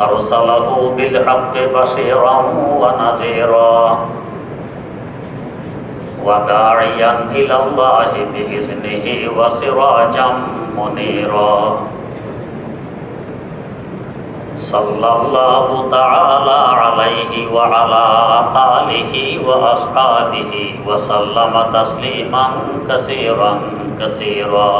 أرسله بالحق بشيرا ونذيرا وداعيا إلى الله بإذنه وسراجا منيرا. صلى الله تعالى عليه وعلى آله وأصحابه وسلم تسليما كثيرا كثيرا.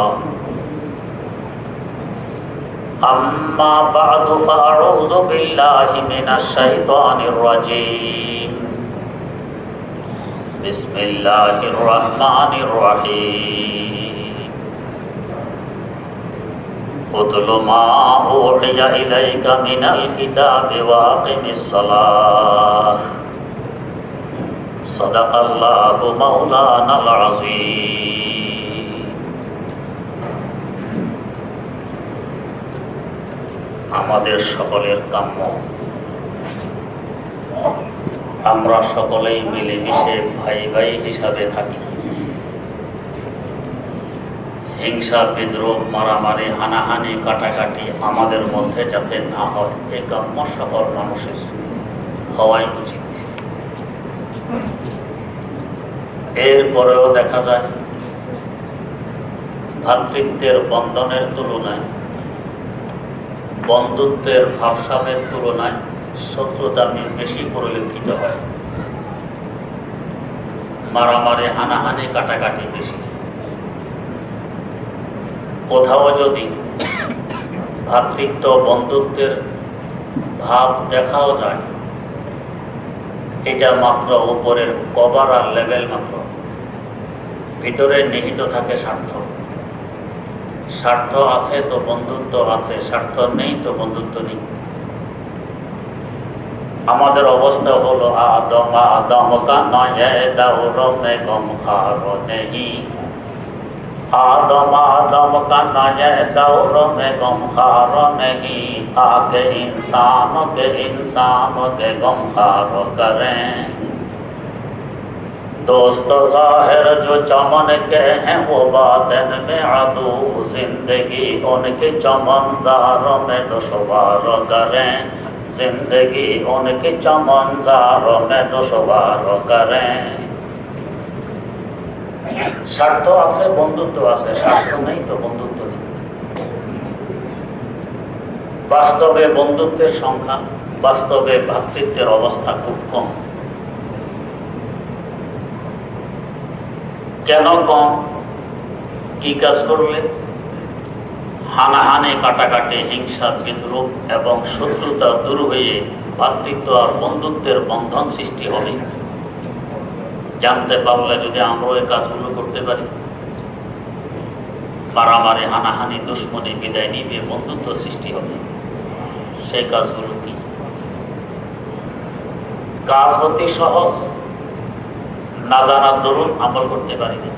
أما بعد فأعوذ بالله من الشيطان الرجيم. بسم الله الرحمن الرحيم. اتل ما أوحي إليك من الكتاب وأقم الصلاة. صدق الله مولانا العظيم. আমাদের সকলের কাম্য। আমরা সকলেই মিলেমিশে ভাই ভাই হিসাবে থাকি। হিংসা, বিদ্রোহ, মারামারি, হানাহানি, কাটাকাটি আমাদের মধ্যে যাতে না হয়, এ কাম্য সকল মানুষের হওয়াই উচিত। এরপরেও দেখা যায়, ভাতৃত্বের বন্ধনের তুলনায় বন্ধুত্বের ভাবসাবের তুলনায় শত্রুতা বেশি পরিলক্ষিত হয়। মারামারি, হানাহানি, কাটাকাটি বেশি। কোথাও যদি ভ্রাতৃত্ব, বন্ধুত্বের ভাব দেখাও যায়, এটা মাত্র উপরের কভার আর লেভেল মাত্র। ভিতরে নিহিত থাকে স্বার্থ। স্বার্থ আছে তো বন্ধুত্ব আছে, স্বার্থ নেই তো বন্ধুত্ব নেই। আমাদের অবস্থা হলো আদমা আদমকা নয় দাউরমে গম নেহি গম নেহি ইনসান ইনসান কে গম করেন। دوست ظاہر جو چمن کے ہیں وہ باطن میں عدو زندگی ان کے چمن زاروں میں دشوار کریں زندگی ان کے چمن زاروں میں دشوار کریں স্বার্থ আছে বন্ধুত্ব আছে স্বার্থ নেই তো বন্ধুত্ব নেই বাস্তবে বন্ধুত্বের সংখ্যা বাস্তবে ভাতৃত্বের অবস্থা খুব কম কেন কম? কি কাজ করলে? হানাহানি, কাটাকাটি হিংসা বিদ্রুপ এবং শত্রুতা দূর হয়ে ভ্রাতৃত্ব আর বন্ধুত্বের বন্ধন সৃষ্টি হবে। জানতে পারলে যদি আমরা এই কাজগুলো করতে পারি। মারামারি হানাহানি, দুশ্মনী, বিদায় নিবে বন্ধুত্ব সৃষ্টি হবে। সেই কাজগুলো কি? কাজ অতি সহজ। না জানার দরুন আমল করতে পারি না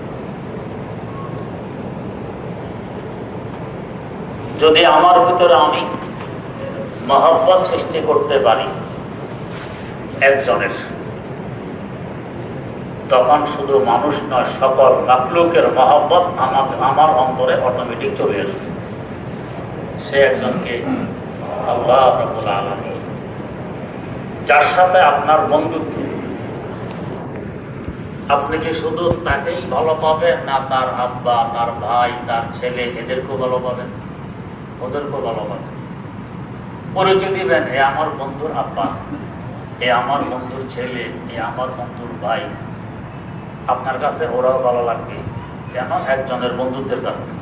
যদি আমার ভিতরে আমি মহব্বত সৃষ্টি করতে পারি একজনের তখন শুধু মানুষ নয় সকল মাকলুকের মহব্বত আমার আমার অন্তরে অটোমেটিক চলে আসবে। সে একজনকে আল্লাহ রবুল আলমী যার সাথে আপনার বন্ধুত্ব আপনি কি শুধু তাকেই ভালো পাবেন না তার আব্বা, তার ভাই, তার ছেলে? এদেরকেও ভালো পাবেন, ওদেরকেও ভালো পাবেন। পরিচয় দিবেন এ আমার বন্ধুর আব্বা এ আমার বন্ধুর ছেলে এ আমার বন্ধুর ভাই। আপনার কাছে ওরাও ভালো লাগবে, কেন একজনের বন্ধুত্বের কারণে?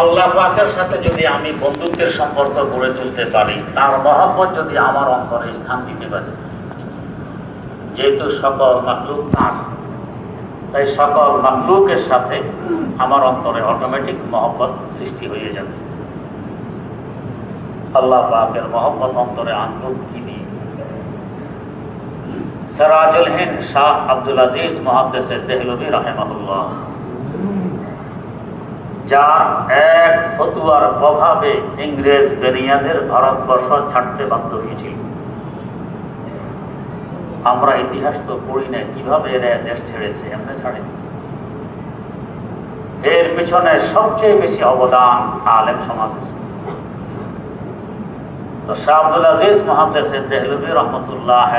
আল্লাহ পাকের সাথে যদি আমি বন্ধুত্বের সম্পর্ক গড়ে তুলতে পারি, তার মহব্বত যদি আমার অন্তরে স্থান দিতে পারি যেহেতু সকল মাকলুক তার, তাই সকল মাকলুকের সাথে আমার অন্তরে অটোমেটিক মহব্বত সৃষ্টি হয়ে যাবে। আল্লাহ পাকের মহব্বত অন্তরে আনব কি সরাজুল হিন্দ শাহ আব্দুল আজিজ মহাদ্দেসের দেহলবী রাহেমাহুল্লাহ। যার এক ফতুয়ার প্রভাবে ইংরেজ বেনিয়াদের ভারতবর্ষ ছাড়তে বাধ্য হয়েছিল। আমরা ইতিহাস তো পড়ি না কীভাবে এরা দেশ ছেড়েছে, এমনি ছাড়ে। এর পিছনে সবচেয়ে বেশি অবদান আলেম শাহ রহমতুল্লাহ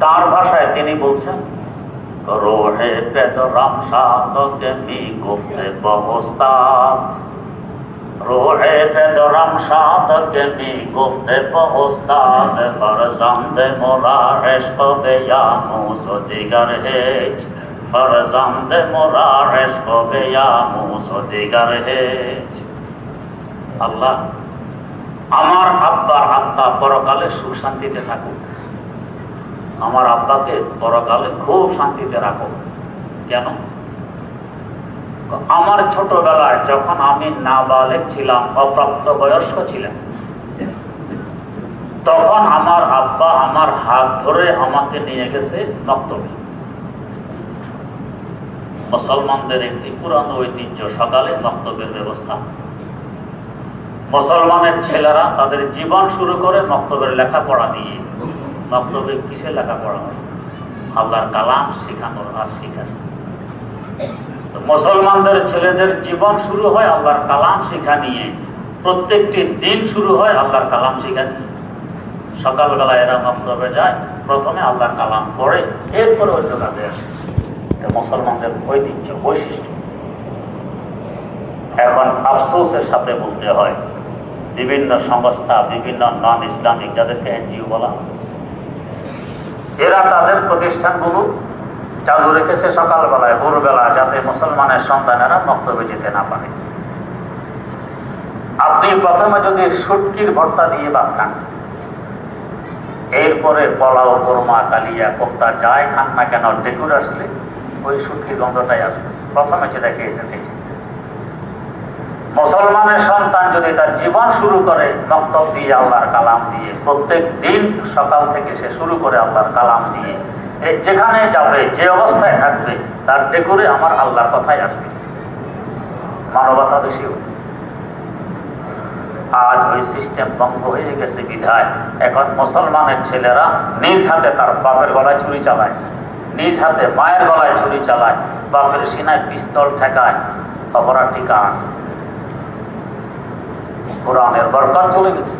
তার ভাষায় তিনি বলছেন, রোহে পেদরাম সাধকে মি গুফতে বহস্তাত। রোহে পেদরাম সাধকে মি গুফতে বহস্তাত ফরজন্দ মোরা এশক বেয়া মুসো দিগার হেজ ফরজন্দ মোরা এশক বেয়া মুসো দিগার হেজ আল্লাহ, আমার আব্বার আত্মা পরকালে সুশান্তিতে থাকুক। আমার আব্বাকে পরকালে খুব শান্তিতে রাখো। কেন? আমার ছোটবেলায় যখন আমি নাবালেক ছিলাম, অপ্রাপ্ত বয়স্ক ছিলাম, তখন আমার আব্বা আমার হাত ধরে আমাকে নিয়ে গেছে মক্তবে মুসলমানদের একটি পুরানো ঐতিহ্য, সকালে মক্তবের ব্যবস্থা। মুসলমানের ছেলেরা তাদের জীবন শুরু করে মক্তবের লেখাপড়া দিয়ে। মক্তবে কিসে লেখাপড়া? হয় আল্লাহর কালাম শেখানোর আর শেখার। মুসলমানদের ছেলেদের জীবন শুরু হয় আল্লাহর কালাম শিখা নিয়ে। প্রত্যেকটি দিন শুরু হয় আল্লাহর কালাম শেখা নিয়ে। সকালবেলা এরা মক্তবে যায়, প্রথমে আল্লাহর কালাম পড়ে, এরপরে অন্য কাজে আসে। মুসলমানদের ঐতিহ্য, বৈশিষ্ট্য। এখন আফসোসের সাথে বলতে হয়, বিভিন্ন সংস্থা, বিভিন্ন নন ইসলামিক যাদেরকে এনজিও বলা এরা তাদের প্রতিষ্ঠানগুলো চালু রেখেছে সকালবেলায়, ভোরবেলা, যাতে মুসলমানের সন্তানেরা বক্তব্যে যেতে না পারে। আপনি প্রথমে যদি সুটকির ভর্তা দিয়ে ভাত খান, এরপরে পোলাও, কোরমা, কালিয়া কোপ্তা যাই খান না কেন ডেকুর আসলে ওই সুটকির গন্ধটাই আসবে। প্রথমে সেটা খেয়েছে খেয়েছে মুসলমানের সন্তান যদি তার জীবন শুরু করে মক্তব দিয়ে, আল্লাহর কালাম দিয়ে, প্রত্যেক দিন সকাল থেকে সে শুরু করে আল্লাহর কালাম দিয়ে যেখানে যাবে, যে অবস্থায় থাকবে, তার ডেকুরে আমার আল্লাহর কথাই আসবে। মানবতা বেশি আজ ওই সিস্টেম বন্ধ হয়ে গেছে বিধায়। এখন মুসলমানের ছেলেরা নিজ হাতে তার বাপের গলায় ছুরি চালায়। নিজ হাতে মায়ের গলায় ছুরি চালায়। বাপের সিনায় পিস্তল ঠেকায়। অপরাধ ঠিকান? কোরআনের বরকত চলে গেছে।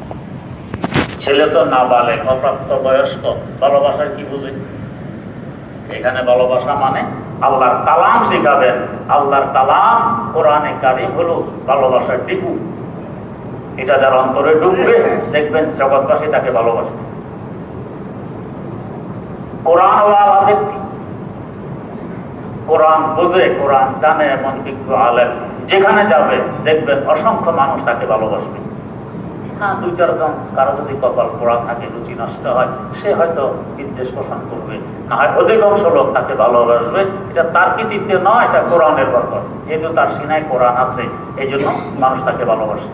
ছেলে তো না বালে, অপ্রাপ্ত বয়স্ক, ভালোবাসার কি বুঝে? এখানে ভালোবাসা মানে আল্লাহর কালাম শিখাবেন। আল্লাহর কালাম কোরআনে কারিম হলো ভালোবাসার টিপু। এটা যার অন্তরে ঢুকবে, দেখবেন জগৎবাসী তাকে ভালোবাসে। কোরআন কোরআন বোঝে, কোরআন জানে, এমন বিজ্ঞ আলেম। যেখানে যাবে, দেখবেন অসংখ্য মানুষ তাকে ভালোবাসবে। না, দুই চারজন কারও যদি কপাল পোড়া থাকে, রুচি নষ্ট হয়, সে হয়তো বিদ্বেষ পোষণ করবে। না হয় অধিকাংশ লোক তাকে ভালোবাসবে। এটা তার কৃতিত্বে নয়, এটা কোরআনের বরকত যেহেতু তার সিনায় কোরআন আছে এই জন্য মানুষ তাকে ভালোবাসে।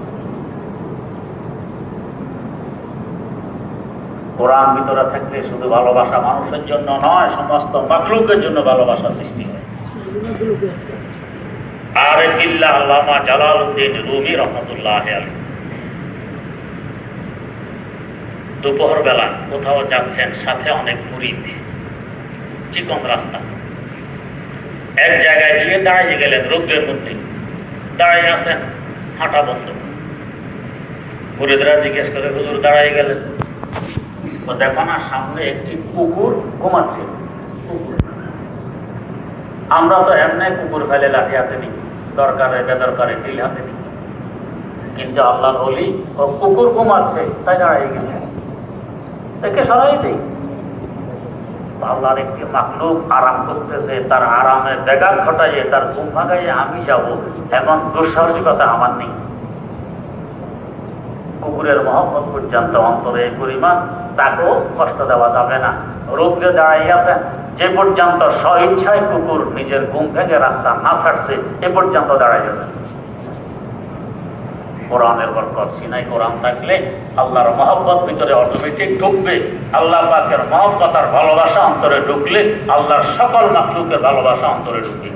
কোরআন ভিতরে থাকলে শুধু ভালোবাসা মানুষের জন্য নয়, সমস্ত মাকলুকের জন্য ভালোবাসা সৃষ্টি হয়। আর কিল্লা আল্লামা জালাল উদ্দিন রুমি রহমতুল্লাহ আলী দুপুর বেলা কোথাও যাচ্ছেন সাথে অনেক মুরিদ, চিকন রাস্তা। এক জায়গায় গিয়ে দাঁড়িয়ে গেলেন রৌদ্রের মধ্যে। দাঁড়িয়ে আছেন, হাঁটা বন্ধ। মুরিদরা জিজ্ঞেস করে, হুজুর, দাঁড়িয়ে গেলেন? দেখো না, সামনে একটি কুকুর ঘুমাচ্ছে। আমরা তো এমনি কুকুর ফেলে লাঠি হাতে নিই, দরকারে বেদরকারে ঢিল হাতে দিই কিন্তু আল্লাহ বলি ও কুকুর ঘুমাচ্ছে, তাই দাঁড়িয়ে গেছে। একে সরাই দিই আল্লাহর একটি মাকলুক আরাম করতেছে, তার আরামে ঘটাইয়ে তার ঘুম আমি যাব, এমন দুঃসাহসিকতা আমার নেই। কুকুরের মহব্বত পর্যন্ত অন্তরে এই পরিমাণ, তাকেও কষ্ট দেওয়া যাবে না। রোদ্রে দাঁড়াই আছেন যে পর্যন্ত স্বইচ্ছায় কুকুর নিজের ঘুম ভেঙে রাস্তা না ছাড়ছে, এ পর্যন্ত দাঁড়াই আছেন কোরআনের বরকত, সিনাই কোরআন থাকলে আল্লাহর মহব্বত ভিতরে অটোমেটিক ঢুকবে। আল্লাহ পাকের মহব্বত আর ভালোবাসা অন্তরে ঢুকলে আল্লাহর সকল মাকলুকের ভালোবাসা অন্তরে ঢুকবে।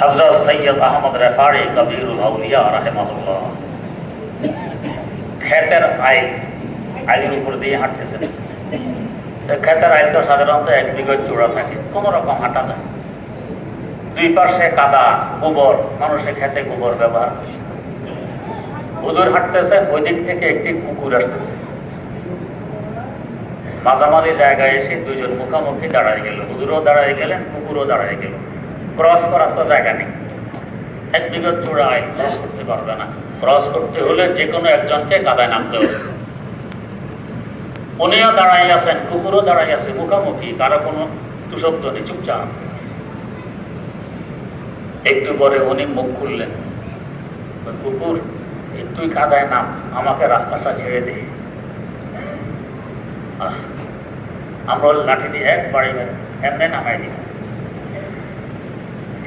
হজরত সৈয়দ আহমদ রেফারি কবিরুল আউলিয়া রাহেমাহুল্লাহ। উপর দিয়ে হাঁটতেছেন। তো ক্ষেতের আইন তো সাধারণত এক বিঘর চূড়া থাকে, কোন রকম হাঁটা যায় দুই পাশে কাদা, গোবর, মানুষের খেতে গোবর ব্যবহার হুজুর হাঁটতেছে ওই দিক থেকে একটি কুকুর আসতেছে। মাঝামাঝি জায়গায় এসে দুইজন মুখামুখি দাঁড়ায় গেল। হুজুরও দাঁড়ায় গেলেন, কুকুরও দাঁড়ায় গেল। ক্রস করার তো জায়গা নেই। এক বিঘত চূড়ায় ক্রস করতে পারবে না। ক্রস করতে হলে যে কোনো একজনকে কাদায় নামতে হবে। উনিও দাঁড়াই আছেন কুকুরও দাঁড়াই আছে মুখামুখি, কারও কোনো তুষব্দ নেই, চুপচাপ। একটু পরে উনি মুখ খুললেন। কুকুর তুই কাদায় নাম, আমাকে রাস্তাটা ছেড়ে দে। আমরা লাঠি দিয়ে এক বাড়ি এমনি নামাই দিই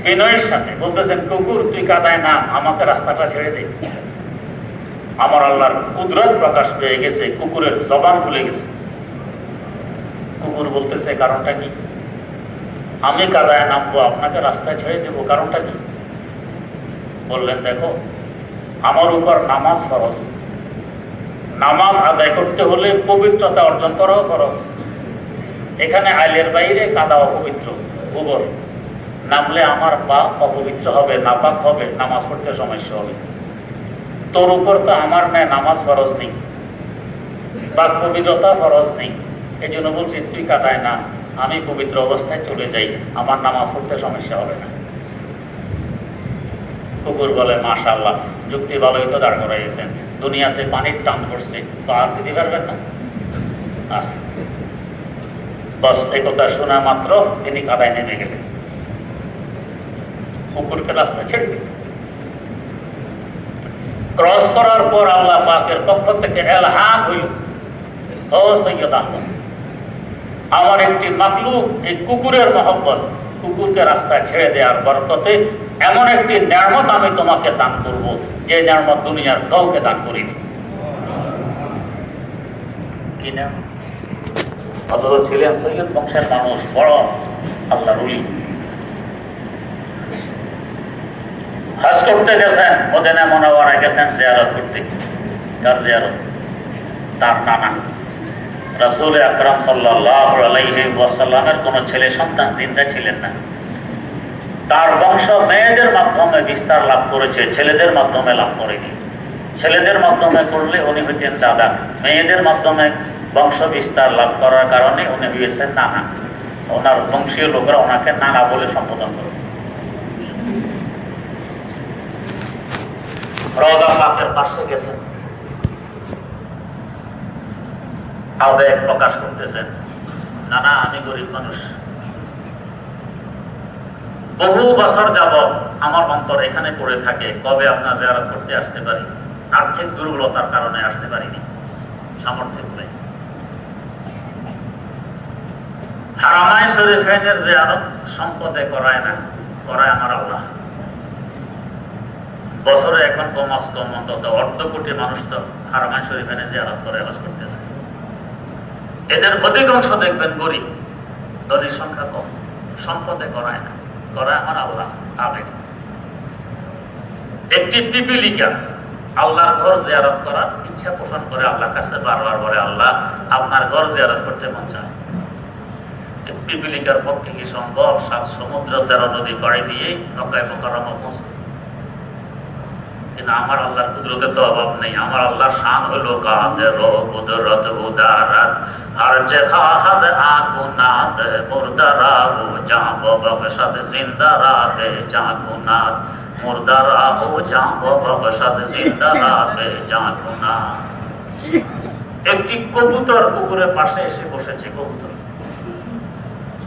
বিনয়ের সাথে বলতেছেন, কুকুর, তুই কাদায় নাম, আমাকে রাস্তাটা ছেড়ে দে। আমার আল্লাহর কুদরত প্রকাশ পেয়ে গেছে, কুকুরের জবান খুলে গেছে। কুকুর বলতেছে, কারণটা কি? আমি কাদায় নামবো, আপনাকে রাস্তায় ছেড়ে দেবো, কারণটা কি? বললেন, দেখো, আমার উপর নামাজ ফরজ। নামাজ আদায় করতে হলে পবিত্রতা অর্জন করাও ফরজ। এখানে আইলের বাইরে কাদা অপবিত্র, গোবর। নামলে আমার পা অপবিত্র হবে, নাপাক হবে, নামাজ পড়তে সমস্যা হবে। তোর উপর তো আমার ন্যায় নামাজ ফরজ নেই। বা পবিত্রতা ফরজ নেই। এই জন্য বলছি, তুই কাদায় না। আমি পবিত্র অবস্থায় চলে যাই। আমার নামাজ পড়তে সমস্যা হবে না। কুকুর বলে মাশাল্লাহ যুক্তি ভালোই তো দাঁড় করাইছেন দুনিয়াতে পানির টান করছে তো আর দিতে পারবেন না? বস, এই কথা শোনা মাত্র তিনি কাদায় নেমে গেলেন কুকুরকে রাস্তা ছেড়ে ক্রস করার পর আল্লাহ পাকের পক্ষ থেকে এলহাম হইল। ও সৈয়দ আহমদ আমার একটি মাকলুক, এই কুকুরের মহব্বত। কুকুরকে রাস্তায় ছেড়ে দেওয়ার বরকতে এমন একটি নিয়ামত আমি তোমাকে দান করব, যে নিয়ামত দুনিয়ার কাউকে দান করিনি। কি নাম অথচ ছিলেন সৈয়দ বংশের মানুষ, বড় আল্লাহ রুলি করতে গেছেন কার তার নানা। রাসুল আকরাম সাল্লাহ আলাইহি ওয়াসাল্লামের কোনো ছেলে সন্তান জিন্দা ছিলেন না। তার বংশ মেয়েদের মাধ্যমে বিস্তার লাভ করেছে, ছেলেদের মাধ্যমে লাভ করেনি। ছেলেদের মাধ্যমে করলে উনি হইতেন দাদা। মেয়েদের মাধ্যমে বংশ বিস্তার লাভ করার কারণে উনি হয়েছেন নানা। ওনার বংশীয় লোকরা ওনাকে নানা বলে সম্বোধন করে। রওজা পাকের পাশে গেছেন। আবেগ প্রকাশ করতেছেন। না না আমি গরিব মানুষ। বহু বছর যাব আমার অন্তর এখানে পড়ে থাকে, কবে আপনার জেয়ারত করতে আসতে পারি? আর্থিক দুর্বলতার কারণে আসতে পারিনি। সামর্থ্য নেই। হারামায় শরীফের জেয়ারত সম্পদে করায় না, করায় আমার আল্লাহ। বছরে এখন কমাস কম অন্তত অর্ধ কোটি মানুষ তো হারামায় শরীফেনে জিয়ারত করে হজ করতে এদের অধিকাংশ দেখবেন গরিব। ধনীর সংখ্যা কম। সম্পদে করায় না। করায় আমার আল্লাহ আবেগ একটি পিপিলিকা আল্লাহর ঘর জিয়ারত করার ইচ্ছা পোষণ করে আল্লাহ কাছে বারবার বলে, আল্লাহ, আপনার ঘর জিয়ারত করতে মন চায়। পিপিলিকার পক্ষে কি সম্ভব? সাত সমুদ্র তেরো নদী পাড়ি দিয়ে নৌকায় মোকারমা পৌঁছবে কিন্তু আমার আল্লাহর কুদরতের তো অভাব নেই। আমার আল্লাহর শান হলো কাদের কুদরত, উদারাত। আর যে খাহাদ আগুনাত, মুর্দারা ও জাব বকশাদ জিন্দারা রে জাগুনাত। মুর্দারা ও জাব বকশাদ জিন্দারা রে জাগুনাত। একটি কবুতর কুকুরের পাশে এসে বসেছে, কবুতর।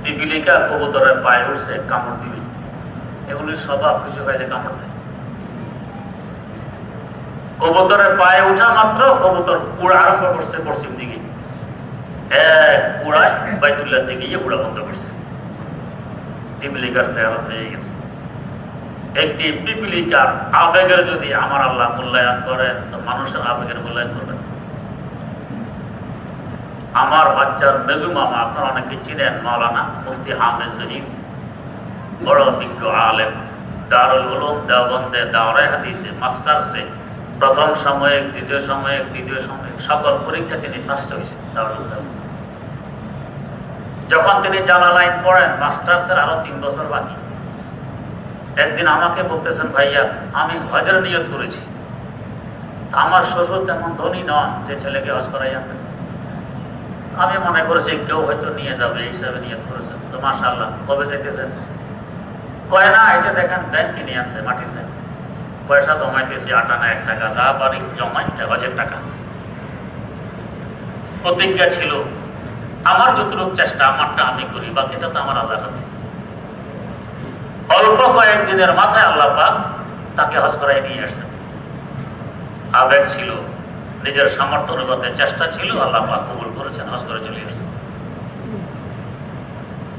পিপিলিকা কবুতরের পায়ে উঠছে, কামড় দিবে। এগুলির স্বভাব কিছু খাইলে কামড় দেয়। কবুতরের পায়ে উঠা মাত্র কবুতর উড়া আরম্ভ করছে পশ্চিম দিকে। যদি আমার আল্লাহ করেন মানুষের আবেগের আমার বাচ্চার মেজু মামা আপনারা অনেকে চিনেন, মাওলানা মুফতি হামেদ জহিদ বড় অভিজ্ঞ আলেম, দারুল উলুম, দেওবন্দে মাস্টার্সে প্রথম সময়ে, দ্বিতীয় সময়ে, তৃতীয় সময়ে, সকল পরীক্ষা তিনি ফার্স্ট হয়েছেন যখন তিনি জালালাইন পড়েন, মাস্টার্সের আরও তিন বছর বাকি। একদিন আমাকে বলতেছেন, ভাইয়া, আমি হজের নিয়ত করেছি। আমার শ্বশুর তেমন ধনী নন যে ছেলেকে হজ করাই আনবে আমি মনে করেছি, কেউ হয়তো নিয়ে যাবে, এই হিসাবে নিয়োগ করেছেন তো মাশাআল্লাহ, কবে যেতেছেন কয়, না, এই যে দেখেন, ব্যাংক কিনে আনছে মাটির ব্যাংক। পয়সা জমাইতেছি আটানা এক টাকা, যা পারি জমাই হাজার টাকা। প্রতিজ্ঞা ছিল, আমার যতটুকু চেষ্টা, আমারটা আমি করি, বাকিটা তো আমার আল্লাহ হাতে। অল্প কয়েকদিনের মাথায় আল্লাহ পাক তাকে হজ করাই নিয়ে আসছেন। আবেগ ছিল, নিজের সামর্থ্য অনুপাতে চেষ্টা ছিল, আল্লাহ পাক কবুল করেছেন, হজ করে চলে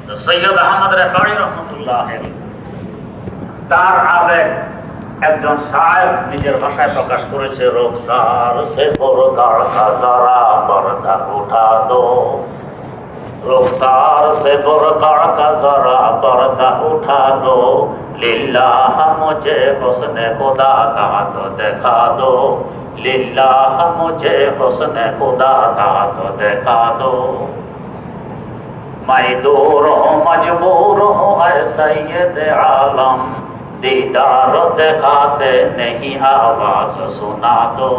তো সৈয়দ আহমদ রেফারি রহমতুল্লাহ তার আবেগ একজন সাহেব নিজের ভাষায় প্রকাশ করেছে, রোকসার সে পরদাড়কা যারা পর্দা উঠা দো। রোকসার সে পরদাড়কা যারা পর্দা উঠা দো। লিল্লাহ মুঝে হোসনে খোদা কা তো দেখা দো। লিল্লাহ মুঝে হোসনে খোদা কা তো দেখা দো। মাই দূর মজবুর হো সৈয়দ আলম सैयद आलम दीदार दिखाते नहीं आवाज सुना दो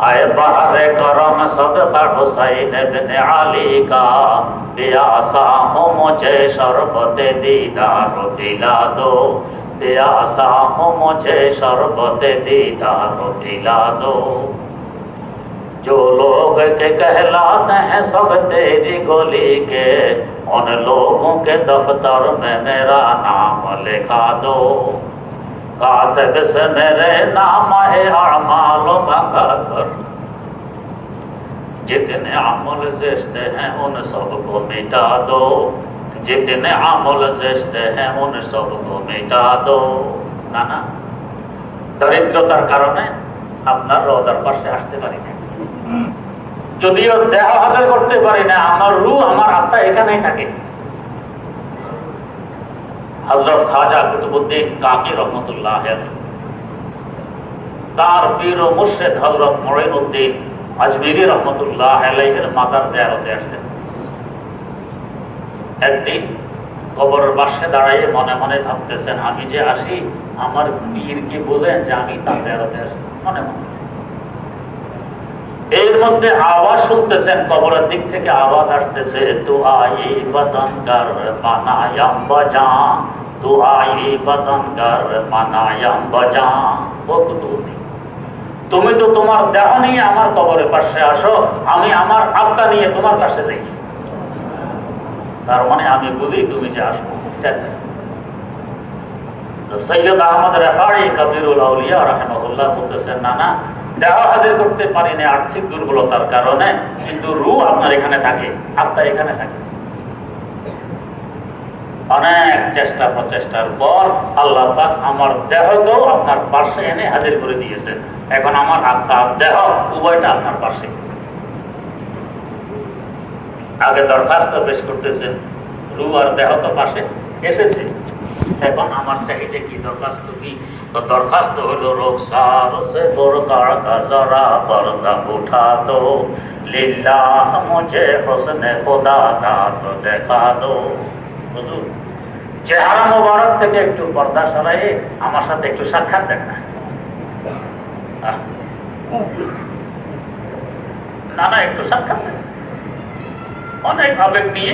आए बहर करम सदका हुसैन बिन अली का प्यासा हूँ मुझे शरबत दीदार दिला दो प्यासा हूँ मुझे शरबत दीदार दिला दो جو لوگ کے کہلاتے ہیں سب تیری گولی کے، ان لوگوں کے دفتر میں میرا نام لکھا دو۔ کاتب سے میرے نام ہے اعمال کر جتنے عمل زشت ہیں، ان سب کو مٹا دو۔ جتنے عمل زشت ہیں، ان سب کو مٹا دو۔ না না দরিদ্রতার اپنا আপনার রোজার পাশে আসতে পারি না যদিও দেহ হাজার করতে পারি না, আমার রু আমার আত্মা এখানেই থাকে। হজরত খাজা কুতুবুদ্দিন কাকি রহমতুল্লাহ তার বীর ও মুর্শেদ হজরত মরিন উদ্দিন আজমিরি রহমতুল্লাহ আলাইহের মাতার জিয়ারতে আসতেন। একদিন কবরের পাশে দাঁড়াইয়ে মনে মনে ভাবতেছেন, আমি যে আসি, আমার পীরকে বোঝেন যে আমি তার জিয়ারতে আসি। মনে মনে। এর মধ্যে আওয়াজ শুনতেছেন, কবরের দিক থেকে আওয়াজ আসতেছে আই তু আই বজা ও তুমি তো তোমার দেহ নিয়ে আমার কবরের পাশে আসো, আমি আমার আত্মা নিয়ে তোমার কাছে যাই। তার মানে আমি বুঝি তুমি যে আসো তো সৈয়দ আহমদ রেফারি, কবিরুল আউলিয়া রাহেমুল্লাহ বলতেছেন না না দেহ হাজির করতে পারি না আর্থিক দুর্বলতার কারণে, কিন্তু রু আপনার এখানে থাকে, আত্মা এখানে থাকে। অনেক চেষ্টা প্রচেষ্টার পর আল্লাহ আমার দেহকেও আপনার পাশে এনে হাজির করে দিয়েছেন। এখন আমার আত্মা, দেহ উভয়টা আপনার পাশে আগে দরখাস্ত পেশ করতেছেন রু আর দেহ তো পাশে এসেছে। এখন আমার চাহিদা কি দরখাস্ত কি? তো দরখাস্ত হলো, রোগ সার সে বোরকার কাজরা পর্দা উঠা দো। লিল্লাহ মুঝে হোসনে খোদা তা তো দেখা দো। হুজুর, চেহারা মোবারক থেকে একটু পর্দা সরাই আমার সাথে একটু সাক্ষাৎ দেন না না, একটু সাক্ষাৎ দেন অনেক আবেগ নিয়ে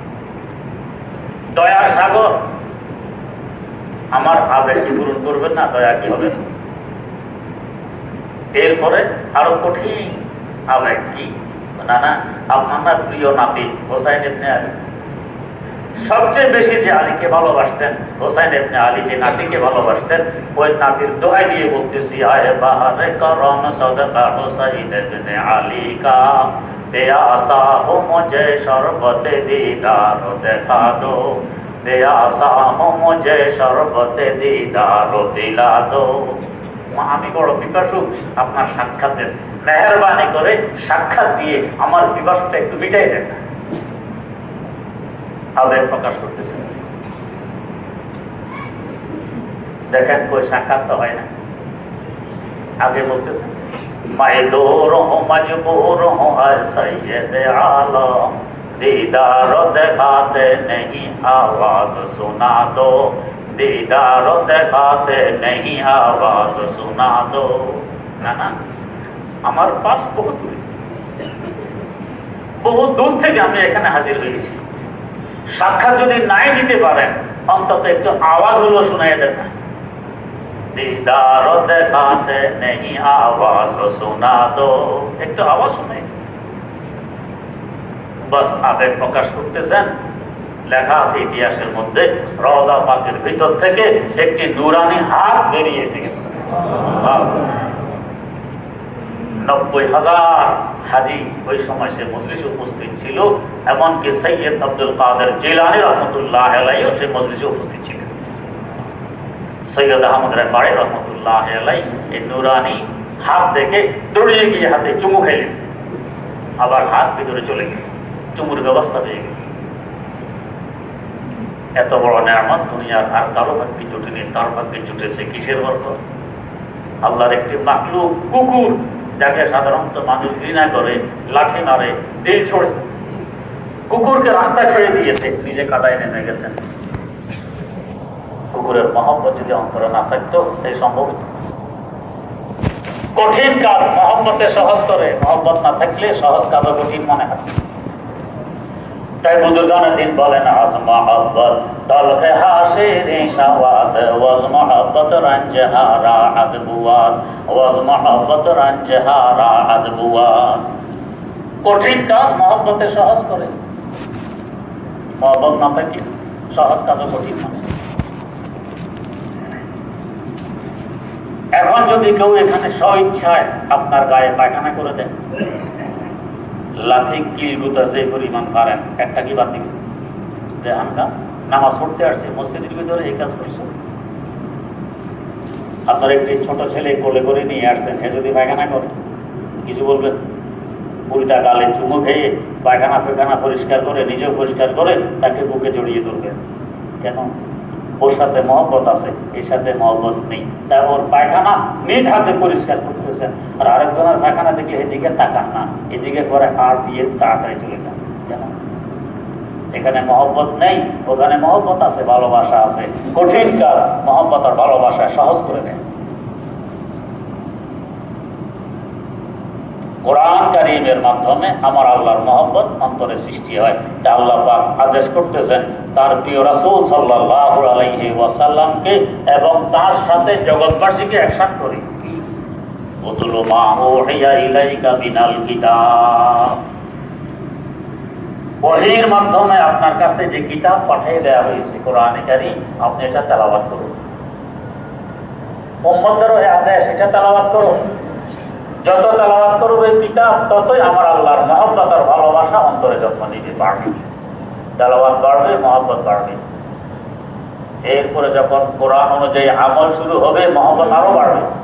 দয়ার সাগর, আমার আবেগ কি পূরণ করবেন না? দয়া কি হবে? এরপরে আরও কঠিন আবেগ কি? না না, আপনার প্রিয় নাতি হোসাইন এমনি আলী। সবচেয়ে বেশি যে আলীকে ভালোবাসতেন, হোসাইন এমনি আলী যে নাতিকে ভালোবাসতেন, ওই নাতির দোহাই দিয়ে বলতেছি, আয় বাহারে করম সদকা হোসাইন আলী কা দেখা দো। আমি বড় পিপাসু, আপনার সাক্ষাতের মেহরবানি করে সাক্ষাৎ দিয়ে আমার বিবাসটা একটু মিটাই দেন। আবেগ প্রকাশ করতেছে। দেখেন, কই সাক্ষাৎ তো হয় না। আগে বলতেছেন। মাইদোর হো মজবুর হো সৈয়দ আলম दीदार दिखाते नहीं आवाज सुना दो दीदार दिखाते नहीं आवाज सुना दो না না আমার পাশ বহু দূরে বহু দূর থেকে আমি এখানে হাজির হয়েছি সাক্ষাৎ যদি নাই দিতে পারেন অন্তত একটু আওয়াজ হলো শোনাই দেন না दीदार दिखाते नहीं आवाज सुना दो একটু আওয়াজ শুনাই বাস আবেগ প্রকাশ করতেছেন লেখা আছে ইতিহাসের মধ্যে রওজা পাকের ভিতর থেকে একটি নুরানি হাত বেরিয়ে এসে গেছে নব্বই হাজার হাজি ওই সময় সে মজলিসে উপস্থিত ছিল এমনকি সৈয়দ আব্দুল কাদের জিলানি রহমতুল্লাহ আলাইও সে মজলিসে উপস্থিত ছিলেন সৈয়দ আহমদ রেফারি রহমতুল্লাহ এই নুরানি হাত দেখে দৌড়িয়ে গিয়ে হাতে চুমু খেলেন। আবার হাত ভিতরে চলে গেল। চুমুর ব্যবস্থা হয়ে গেল। এত বড় নেয়ামত দুনিয়ার আর কারও ভাগ্যে জুটেনি তার ভাগ্যে জুটেছে, কিসের বর্গ আল্লাহর একটি মাকলু কুকুর যাকে সাধারণত মানুষ ঘৃণা করে, লাঠি মারে, দিল ছড়ে। কুকুরকে রাস্তা ছেড়ে দিয়েছে, নিজে কাদায় নেমে গেছেন। কুকুরের মহব্বত যদি অন্তরে না থাকতো এই সম্ভব কঠিন কাজ মহব্বতে সহজ করে, মহব্বত না থাকলে সহজ কাজও কঠিন মনে হয়। তাই বুজুর্গান দিন বলেন, আজ মহব্বত দলকে হাসে রে সাওয়াত, ওয়াজ মহব্বত রঞ্জহারা আদবুয়াত ওয়াজ মহব্বত রঞ্জহারা আদবুয়াত কঠিন কাজ মহব্বতে সহজ করে। মহব্বত না থাকলে সহজ কাজও কঠিন মানে এখন যদি কেউ এখানে স্ব ইচ্ছায় আপনার গায়ে পায়খানা করে দেন লাথি কিল গুতা যে পরিমাণ পারেন, একটা কি বাদ যে আমরা নামাজ পড়তে আসছি, মসজিদের ভিতরে এই কাজ করছ। আপনার একটি ছোট ছেলে কোলে করে নিয়ে আসছেন হে যদি পায়খানা করে, কিছু বলবেন? উল্টা গালে চুমু খেয়ে পায়খানা পায়খানা পরিষ্কার করে, নিজেও পরিষ্কার করে, তাকে বুকে জড়িয়ে ধরবেন। কেন? ওর সাথে মহব্বত আছে, এর সাথে মহব্বত নেই। তাই ওর পায়খানা নিজ হাতে পরিষ্কার করতেছেন আর আরেকজনের পায়খানা দেখলে এদিকে তাকান না, এদিকে করে আর দিয়ে তাড়াতাড়ি চলে যান। এখানে মহব্বত নেই, ওখানে মহব্বত আছে, ভালোবাসা আছে। কঠিন কাজ, মহব্বত আর ভালোবাসা সহজ করে দেয়। কোরআন কারিমের মাধ্যমে আমার আল্লাহর মহব্বত অন্তরে সৃষ্টি হয়। তা আল্লাহ পাক আদেশ করতেছেন, তার প্রিয় রাসূল সাল্লাল্লাহু আলাইহি ওয়াসাল্লামকে এবং তার সাথে জগৎবাসীকে একসাথ করি। আপনার কাছে যে কিতাব পাঠিয়ে দেওয়া হয়েছে, কোরআনে কারিম, আপনি এটা তালাবাদ করুন। এই আদেশ, এটা তেলাওয়াত করুন। যত তেলাওয়াত করবে কিতাব, ততই আমার আল্লাহর মহব্বত আর ভালোবাসা অন্তরে যত্ন নিতে পারবে তেলাওয়াত বাড়বে, মহব্বত বাড়বে। এরপরে যখন কোরআন অনুযায়ী আমল শুরু হবে, মহব্বত আরও বাড়বে।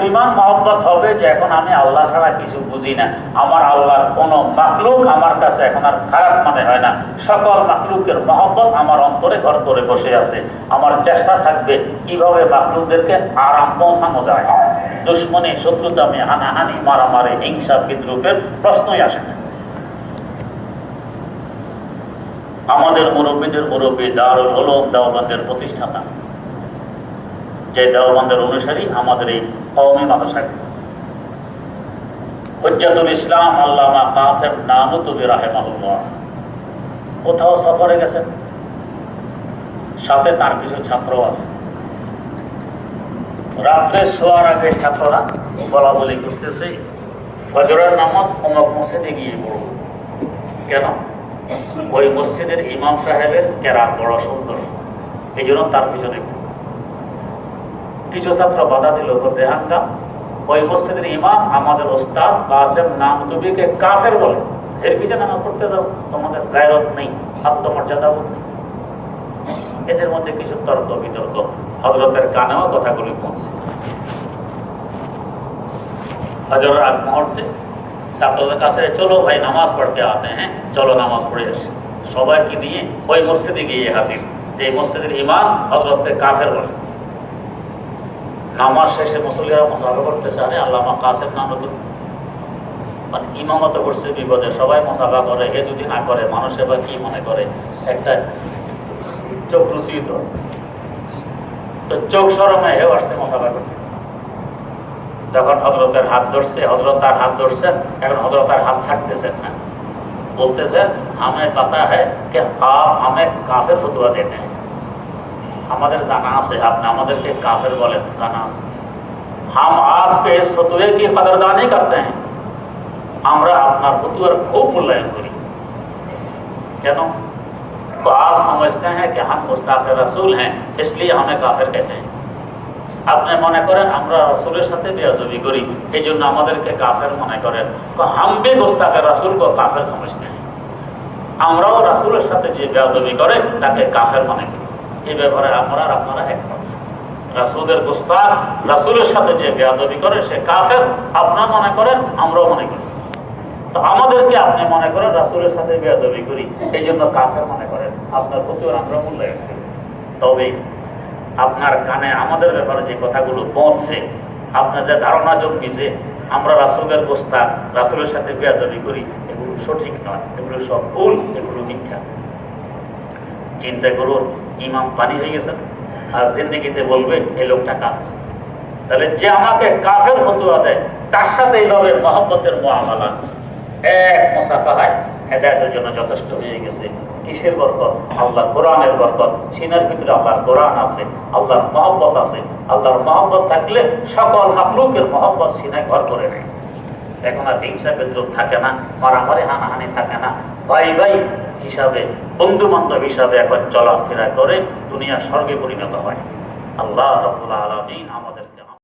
পরিমাণ মহব্বত হবে যে এখন আমি আল্লাহ ছাড়া কিছু বুঝি না, আমার আল্লাহর কোনো মাকলুক আমার কাছে এখন আর খারাপ মনে হয় না। সকল মাকলুকের মহব্বত আমার অন্তরে ঘর করে বসে আছে। আমার চেষ্টা থাকবে কীভাবে মাকলুকদেরকে আরাম পৌঁছানো যায়। দুশ্মনী, শত্রুতামি, হানাহানি, মারামারি, হিংসা, বিদ্রুপের প্রশ্নই আসে না। আমাদের মুরব্বীদের মুরব্বী দারুল হলম দেওবন্দের প্রতিষ্ঠাতা। যে দেওবন্দের অনুসারী আমাদের এই কওমি মাদ্রাসা হজ্জাতুল ইসলাম আল্লামা কাসেম রাহেমাহুল্লাহ কোথাও সফরে গেছেন? সাথে তার কিছু ছাত্র আছে। রাত্রে শোয়ার আগে ছাত্ররা বলা বলি করতেছে, ফজরের নামাজ অমক মসজিদে গিয়ে পড়ব কেন? ওই মসজিদের ইমাম সাহেবের কেরাত বড় সুন্দর। এই জন্য তার পিছনে পড়ব। কিছু ছাত্র বাধা দিল দেহাঙ্গা ওই মসজিদের ইমাম আমাদের ওস্তাদ কাসেম তুবিকে কাফের বলে। এর পিছনে নামাজ পড়তে যাও? তোমাদের গায়রত নেই, আত্মমর্যাদা বোধ নেই। এদের মধ্যে কিছু তর্ক বিতর্ক। হজরতের কানেও কথাগুলি পৌঁছে। হজরের আগ মুহূর্তে ছাত্রদের কাছে, চলো ভাই, নামাজ পড়তে আতে হ্যাঁ? চলো নামাজ পড়ে আসি। সবাইকে নিয়ে ওই মসজিদে গিয়ে হাজির। যে মসজিদের ইমাম হজরতকে কাফের বলে। নামাজ শেষে মুসলিরা মোসাফা করতে আল্লাহ কাছে কাসেম নতুন মানে ইমামত করছে বিপদে, সবাই মোসাফা করে, এ যদি না করে, মানুষ এবার কি মনে করে? একটা চোখ রুচিত। তো চোখ সরমে হে আসছে মোসাফা করতে। যখন হজরতের হাত ধরছে হজরত তার হাত ধরছেন, এখন হজরত তার হাত ছাড়তেছেন না। বলতেছেন আমি পাতা হ্যাঁ কে আপ কাফের ফতুয়া দেতে হ্যাঁ ہمر جانا سے آپ نے ممدر کے کافل والے ہم آپ کے پدردانی کرتے ہیں۔ ہمارا پتوئر خوب مل کر ہم مستعف رسول ہیں، اس لیے ہمیں کافر کہتے ہیں۔ اپنے منع کرے ہم رسول ساتھ بےآزوبی کری یہ جو نامر کے کافر منع کرے، تو ہم بھی مستقف رسول کو کافی سمجھتے ہیں۔ ہمارا وہ رسول ساتھ بےآزوبی کرے تاکہ کافر منع کرے۔ এই ব্যাপারে আমরা আপনারা একমত। রাসুলের গোস্তাক রাসুলের সাথে যে বেয়াদবি করে, সে কাফের, আপনার মনে করেন, আমরাও মনে করি। তো আমাদেরকে আপনি মনে করেন, রাসুলের সাথে বেয়াদবি করি, এই জন্য কাফের মনে করেন, আপনার প্রতি আমরা মূল্যায়ন করি। তবে আপনার কানে আমাদের ব্যাপারে যে কথাগুলো পৌঁছে, আপনার যে ধারণা জন্মিছে আমরা রাসুলের গোস্তাক রাসুলের সাথে বেয়াদবি করি, এগুলো সঠিক নয়, এগুলো সব ভুল, এগুলো মিথ্যা। চিন্তা করুন ইমাম পানি হয়ে গেছেন। আর জিন্দগিতে বলবে, এই লোকটা কাফের। তাহলে যে আমাকে কাফের ফতুয়া দেয়, তার সাথে এইভাবে মহব্বতের মহামালা এক মোসাফাহায় হেদায়তের জন্য যথেষ্ট হয়ে গেছে। কিসের বরকত? আল্লাহ কোরআনের বরকত। সিনার ভিতরে আল্লাহর কোরআন আছে, আল্লাহর মহব্বত আছে। আল্লাহর মহব্বত থাকলে সকল মাকলুকের মহব্বত সিনায় ঘর করে নেয়। এখন আর হিংসা বিদ্রোহ থাকে না, মারামারি হানাহানি থাকে না। ভাই ভাই হিসাবে বন্ধু বান্ধব হিসাবে এখন চলাফেরা করে দুনিয়া স্বর্গে পরিণত হয়। আল্লাহ রবুল্লা আলমিন আমাদের